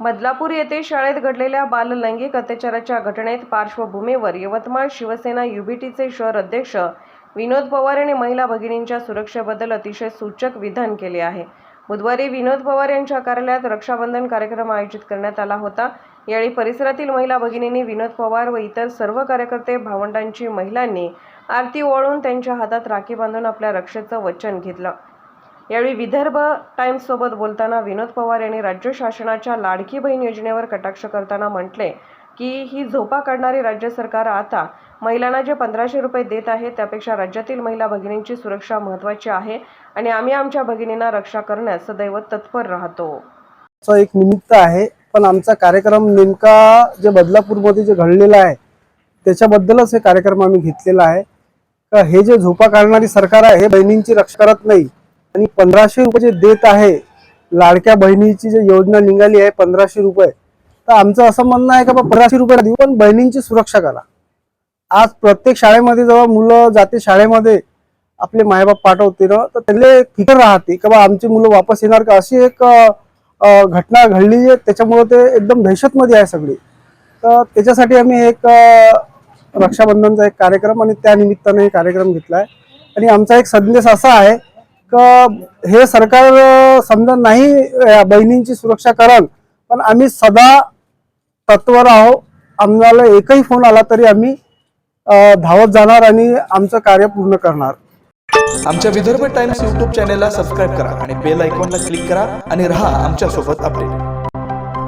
बदलापूर येथे शाळेत घडलेल्या बाललैंगिक अत्याचाराच्या घटनेत पार्श्वभूमीवर यवतमाळ शिवसेना युबीटीचे शहर अध्यक्ष विनोद पवार यांनी महिला भगिनींच्या सुरक्षेबद्दल अतिशय सूचक विधान केले आहे. बुधवारी विनोद पवार यांच्या कार्यालयात रक्षाबंधन कार्यक्रम आयोजित करण्यात आला होता. यावेळी परिसरातील महिला भगिनींनी विनोद पवार व इतर सर्व कार्यकर्ते भावंडांची महिलांनी आरती ओळून त्यांच्या हातात राखी बांधून आपल्या रक्षेचं वचन घेतलं. यावेळी विदर्भ टाईम्ससोबत बोलताना विनोद पवार यांनी राज्य शासनाच्या लाडकी बहीण योजनेवर कटाक्ष करताना म्हटले की ही झोपा काढणारी राज्य सरकार आता महिलांना जे पंधराशे रुपये देत आहे त्यापेक्षा राज्यातील महिला भगिनींची सुरक्षा महत्त्वाची आहे आणि आम्ही आमच्या भगिनींना रक्षा करण्यास सदैव तत्पर राहतो. एक निमित्त आहे पण आमचा कार्यक्रम नेमका जे बदलापूरमध्ये जे घडलेला आहे त्याच्याबद्दलच हे कार्यक्रम आम्ही घेतलेला आहे. का हे जे झोपा काढणारी सरकार आहे हे बहिणींची रक्षा करत नाही आणि पंधराशे रुपये जे देत आहे लाडक्या बहिणीची जी योजना निघाली आहे पंधराशे रुपये. तर आमचं असं म्हणणं आहे का बा पंधराशे रुपये देऊ पण बहिणींची सुरक्षा करा. आज प्रत्येक शाळेमध्ये जेव्हा मुलं जाते शाळेमध्ये आपले मायबाप पाठवते ना तर त्याला फिकर राहते का बा आमची मुलं वापस येणार का? अशी एक घटना घडली आहे. त्याच्यामुळे ते एकदम दहशतमध्ये आहे सगळी. तर त्याच्यासाठी आम्ही एक रक्षाबंधनचा एक कार्यक्रम आणि त्या निमित्ताने हे कार्यक्रम घेतला आहे. आणि आमचा एक संदेश असा आहे हे सरकार समजा नाही बहिणींची सुरक्षा करल पण आम्ही सदा तत्वर आहो आम्हाला एकही फोन आला तरी आम्ही धावत जाणार आणि आमचं कार्य पूर्ण करणार. आमच्या विदर्भ टाइम्स यूट्यूब चॅनेलला सबस्क्राईब करा आणि बेल आयकॉनला क्लिक करा आणि राहा आमच्यासोबत अपडेट.